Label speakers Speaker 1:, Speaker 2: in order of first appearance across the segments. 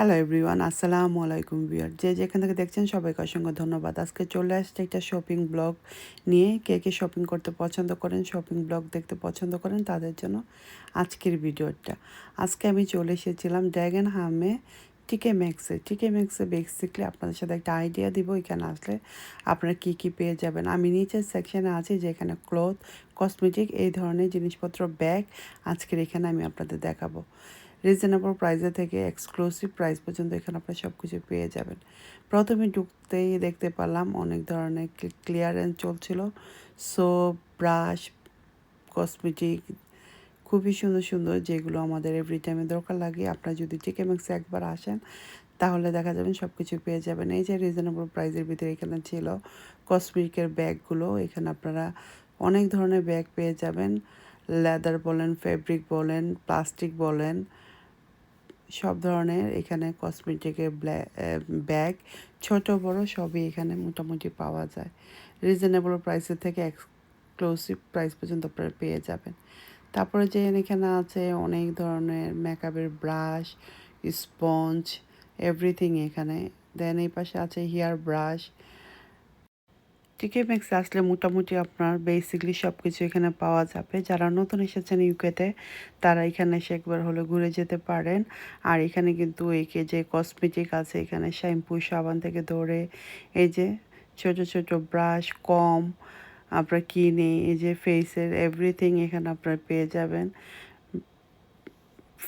Speaker 1: Hello everyone আসসালামু আলাইকুম বিয়ার যে যেখান থেকে দেখছেন, সবাইকে অসংখ্য ধন্যবাদ। আজকে চলে আসছে একটা শপিং ব্লগ নিয়ে। কে কে শপিং করতে পছন্দ করেন শপিং ব্লগ দেখতে পছন্দ করেন, তাদের জন্য আজকের ভিডিওটা। আজকে আমি চলে এসেছিলাম ড্র্যাগন হামে টিকে ম্যাক্সে টিকে ম্যাক্সে বেসিকলি আপনাদের সাথে একটা আইডিয়া দিব। এখানে আসলে আপনারা কী কী পেয়ে যাবেন। আমি নিচের সেকশানে আছি, যেখানে ক্লথ কসমেটিক এই ধরনের জিনিসপত্র ব্যাগ আজকের এখানে আমি আপনাদের দেখাবো। রিজনেবল প্রাইসে থেকে এক্সক্লুসিভ প্রাইস পর্যন্ত এখানে আপনারা সব কিছু পেয়ে যাবেন। প্রথমে ঢুকতেই দেখতে পেলাম অনেক ধরনের ক্লিয়ারেন্স চলছিল। সোপ ব্রাশ কসমেটিক খুবই সুন্দর সুন্দর যেগুলো আমাদের এভরি টাইমে দরকার লাগে। আপনারা যদি চিকেন ম্যাক্সে একবার আসেন, তাহলে দেখা যাবেন সব কিছু পেয়ে যাবেন। এই যে রিজনেবল প্রাইসের ভিতরে এখানে ছিল কসমেটিকের ব্যাগগুলো এখানে আপনারা অনেক ধরনের ব্যাগ পেয়ে যাবেন। লেদার বলেন ফেব্রিক বলেন প্লাস্টিক বলেন সব ধরনের, এখানে কসমেটিকের ব্যাগ ছোট বড় সবই এখানে মোটামুটি পাওয়া যায়। রিজনেবল প্রাইসের থেকে এক্সক্লুসিভ প্রাইস পর্যন্ত আপনারা পেয়ে যাবেন। তারপরে যে এখানে আছে অনেক ধরনের মেকআপের ব্রাশ স্পঞ্জ এভরিথিং এখানে। দেন এই পাশে আছে হেয়ার ব্রাশ টিকে ম্যাক্স আসলে মোটামুটি আপনার বেসিকলি সব কিছু এখানে পাওয়া যাবে। যারা নতুন এসেছেন ইউকেতে তারা এখানে এসে একবার হলে ঘুরে যেতে পারেন। আর এখানে কিন্তু এই যে কসমেটিক আছে, এখানে শ্যাম্পু সাবান থেকে ধরে এই যে ছোট ছোট ব্রাশ কম আপনার কিনে, এই যে ফেসের এভরিথিং এখানে আপনারা পেয়ে যাবেন।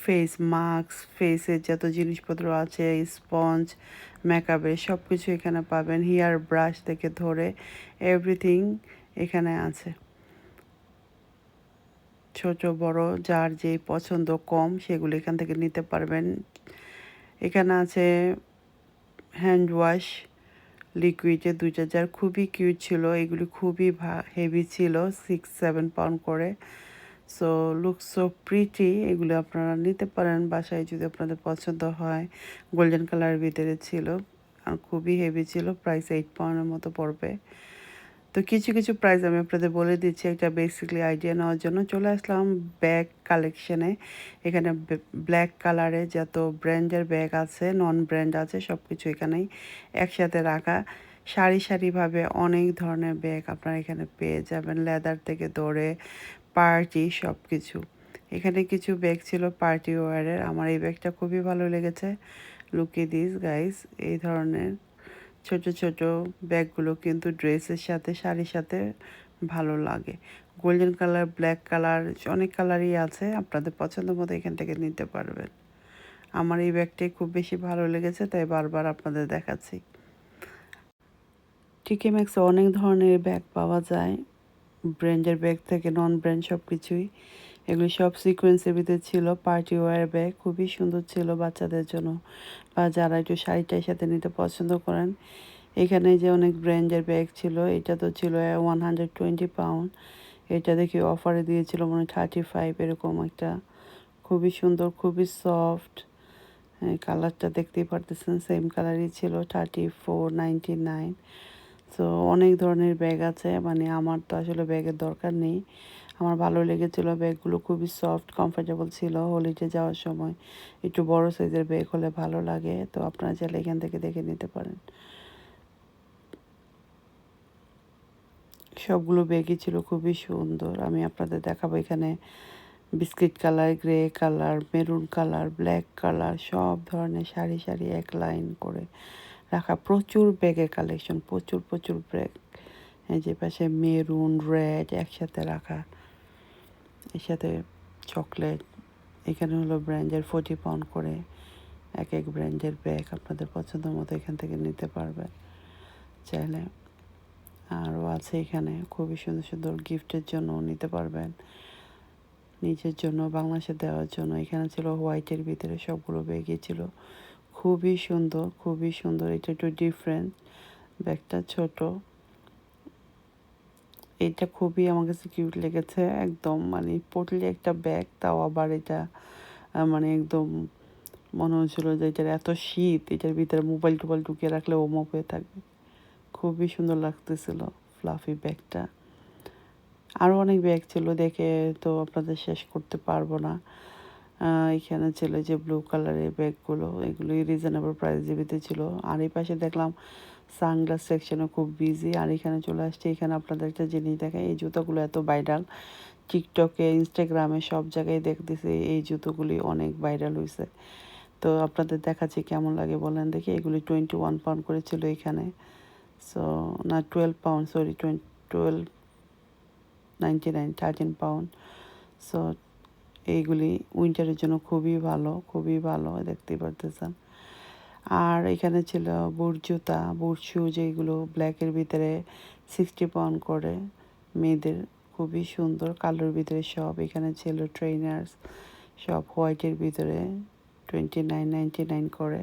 Speaker 1: ফেস মাস্ক ফেসের যত জিনিসপত্র আছে স্পঞ্জ মেকআপের সব কিছু এখানে পাবেন। হেয়ার ব্রাশ থেকে ধরে এভরিথিং এখানে আছে। ছোট, বড়, যার যে পছন্দ কম, সেগুলো এখান থেকে নিতে পারবেন। এখানে আছে হ্যান্ড ওয়াশ লিকুইডে দুইটা। যার খুবই কিউট ছিল, এগুলি খুবই হেভি ছিল সিক্স সেভেন পাউন্ড করে। সো লুক সো প্রিটি এগুলো আপনারা নিতে পারেন বাসায় যদি আপনাদের পছন্দ হয়। গোল্ডেন কালারের ভিতরে ছিল, আর খুবই হেভি ছিল প্রাইস এইট পাউন্ডের মতো পড়বে। তো কিছু কিছু প্রাইস আমি আপনাদের বলে দিচ্ছি একটা বেসিকলি আইডিয়া নেওয়ার জন্য। চলে আসলাম ব্যাগ কালেকশনে এখানে ব্ল্যাক কালারে যত ব্র্যান্ডের ব্যাগ আছে নন ব্র্যান্ড আছে সব কিছু এখানেই একসাথে রাখা। সারি, সারিভাবে অনেক ধরনের ব্যাগ আপনারা এখানে পেয়ে যাবেন। লেদার থেকে ধরে পার্টি সব কিছু এখানে কিছু ব্যাগ ছিল পার্টি ওয়ারের আমার এই ব্যাগটা খুবই ভালো লেগেছে। লুকি দিস গাইস এই ধরনের ছোট ছোট ব্যাগগুলো কিন্তু ড্রেসের সাথে, শাড়ির সাথে ভালো লাগে। গোল্ডেন কালার ব্ল্যাক কালার অনেক কালারই আছে। আপনাদের পছন্দ মতো এখান থেকে নিতে পারবেন। আমার এই ব্যাগটাই খুব বেশি ভালো লেগেছে, তাই বারবার আপনাদের দেখাচ্ছি। টিকে ম্যাক্সে অনেক ধরনের ব্যাগ পাওয়া যায়। ব্র্যান্ডের ব্যাগ থেকে নন ব্র্যান্ড সব কিছুই এগুলি সব সিকোয়েন্সের ভিতরে ছিল পার্টি ওয়ার ব্যাগ খুবই সুন্দর ছিল বাচ্চাদের জন্য। বা যারা একটু শাড়িটার সাথে নিতে পছন্দ করেন, এখানে যে অনেক ব্র্যান্ডের ব্যাগ ছিল, এটা তো ছিল ওয়ান হান্ড্রেড টোয়েন্টি পাউন্ড এটা দেখি অফারে দিয়েছিল মনে থার্টি ফাইভ এরকম একটা। খুবই সুন্দর, খুবই সফট কালারটা দেখতেই পারতেছেন সেম কালারই ছিল থার্টি ফোর নাইনটি নাইন তো অনেক ধরনের ব্যাগ আছে। মানে আমার তো আসলে ব্যাগের দরকার নেই। আমার ভালো লেগেছিল ব্যাগগুলো খুবই সফট কমফোর্টেবল ছিল হোলিডে যাওয়ার সময়। একটু বড় সাইজের ব্যাগ হলে ভালো লাগে। তো আপনারা চাইলে এখান থেকে দেখে নিতে পারেন। সবগুলো ব্যাগই ছিল খুবই সুন্দর। আমি আপনাদের দেখাবো এখানে biscuit colour grey colour maroon colour black colour সব ধরনের সারি সারি এক লাইন করে। রাখা, প্রচুর ব্যাগের কালেকশন প্রচুর প্রচুর ব্যাগ। যে পাশে মেরুন রেড একসাথে রাখা এর সাথে চকলেট এখানে হলো ব্র্যান্ডের ফোর্টি পাউন্ড করে এক এক ব্র্যান্ডের ব্যাগ আপনাদের পছন্দ মতো এখান থেকে নিতে পারবেন চাইলে। আরও আছে এখানে, খুবই সুন্দর সুন্দর গিফটের জন্য নিতে পারবেন। নিজের জন্য, বাংলাদেশে দেওয়ার জন্য। এখানে ছিল হোয়াইটের ভিতরে সবগুলো ব্যাগই ছিল। খুবই সুন্দর খুবই সুন্দর। এটা একটু ডিফারেন্ট ব্যাগটা ছোট। এটা খুবই আমার কাছে কিউট লেগেছে, একদম মানে পটলি একটা ব্যাগ, তাও আবার এটা মানে একদম মনে হচ্ছিল যে এটার এত শীত, এটার ভিতরে মোবাইল টোবাইল ঢুকিয়ে রাখলে ও হয়ে থাকবে। খুবই সুন্দর লাগতেছিল ফ্লাফি ব্যাগটা। আরও অনেক ব্যাগ ছিল দেখে তো আপনাদের শেষ করতে পারব না। এখানে ছিল যে ব্লু কালারের ব্যাগগুলো এগুলোই রিজনেবল প্রাইসের ভিতরে ছিল। আর এই পাশে দেখলাম সানগ্লাস সেকশনও খুব বিজি আর এখানে চলে আসছে, এখানে আপনাদের একটা জিনিস দেখায় এই জুতোগুলো এত ভাইরাল টিকটকে ইনস্টাগ্রামে সব জায়গায় দেখতেছি, এই জুতোগুলি অনেক ভাইরাল হয়েছে তো আপনাদের দেখাচ্ছি কেমন লাগে বলেন দেখি। এগুলি টোয়েন্টি ওয়ান পাউন্ড করেছিল এখানে। সো না twelve pound sorry twenty twelve ninety nine thirteen pound so এইগুলি উইন্টারের জন্য খুবই ভালো খুবই ভালো, দেখতেই পারতেছেন। আর এখানে ছিল বুট জুতা, বুট শু যেগুলো ব্ল্যাকের ভিতরে সিক্সটি পাউন্ড করে মেয়েদের, খুবই সুন্দর কালোর ভিতরে সব। এখানে ছিল ট্রেনার্স সব হোয়াইটের ভিতরে টোয়েন্টি নাইন নাইনটি নাইন করে।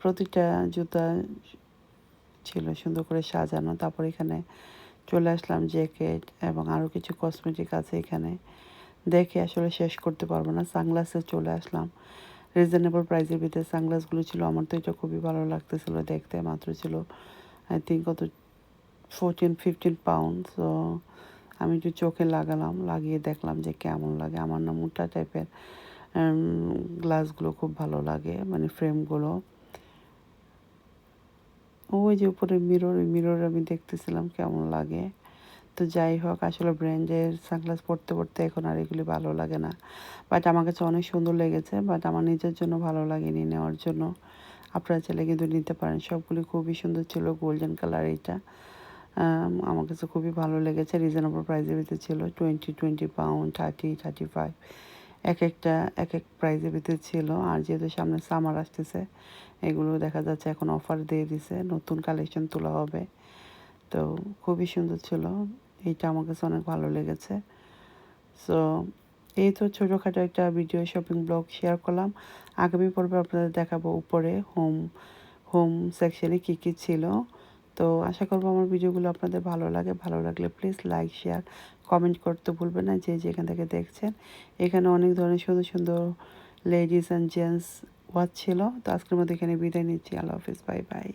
Speaker 1: প্রতিটা জুতা ছিল সুন্দর করে সাজানো। তারপর এখানে চলে আসলাম জ্যাকেট এবং আরও কিছু কসমেটিক আছে এখানে। দেখে আসলে শেষ করতে পারব না। সানগ্লাসে চলে আসলাম। রিজনেবল প্রাইসের ভিতরে সানগ্লাসগুলো ছিল। আমার তো এটা খুবই ভালো লাগতেছিল দেখতে। মাত্র ছিল আই থিঙ্ক কত ফোরটিন ফিফটিন পাউন্ড তো আমি একটু চোখে লাগালাম, লাগিয়ে দেখলাম যে কেমন লাগে। আমার না মোটা টাইপের গ্লাসগুলো খুব ভালো লাগে মানে ফ্রেমগুলো ওই যে উপরে মিরর মিরর আমি দেখতেছিলাম কেমন লাগে। তো যাই হোক আসলে ব্র্যান্ডের সানগ্লাস পরতে পরতে এখন আর এগুলি ভালো লাগে না। বাট আমার কাছে অনেক সুন্দর লেগেছে বাট আমার নিজের জন্য ভালো লাগেনি নেওয়ার জন্য। আপনারা চাইলে কিন্তু নিতে পারেন সবগুলি খুবই সুন্দর ছিল গোল্ডেন কালার এইটা আম, আমার কাছে খুবই ভালো লেগেছে রিজনেবল প্রাইসের ভিতরে ছিল twenty twenty pound thirty thirty five এক একটা এক এক প্রাইজের ভিতরে ছিল আর যেহেতু সামনে সামার আসতেছে এগুলো দেখা যাচ্ছে এখন অফার দিয়ে দিছে নতুন কালেকশন তোলা হবে। তো খুবই সুন্দর ছিল। এইটা আমার কাছে অনেক ভালো লেগেছে। সো এই তো ছোটোখাটো একটা ভিডিও শপিং ব্লগ শেয়ার করলাম। আগামী পর্বে আপনাদের দেখাবো উপরে হোম হোম সেকশনে কী কী ছিল। তো আশা করব আমার ভিডিওগুলো আপনাদের ভালো লাগে। ভালো লাগলে প্লিজ লাইক শেয়ার কমেন্ট করতে ভুলবেন না। যে যেখান থেকে দেখছেন, এখানে অনেক ধরনের সুন্দর সুন্দর লেডিস অ্যান্ড জেন্টস ওয়াচ ছিল। তো আজকের মধ্যে এখানে বিদায় নিচ্ছি। আল্লাহ হাফিজ। Bye bye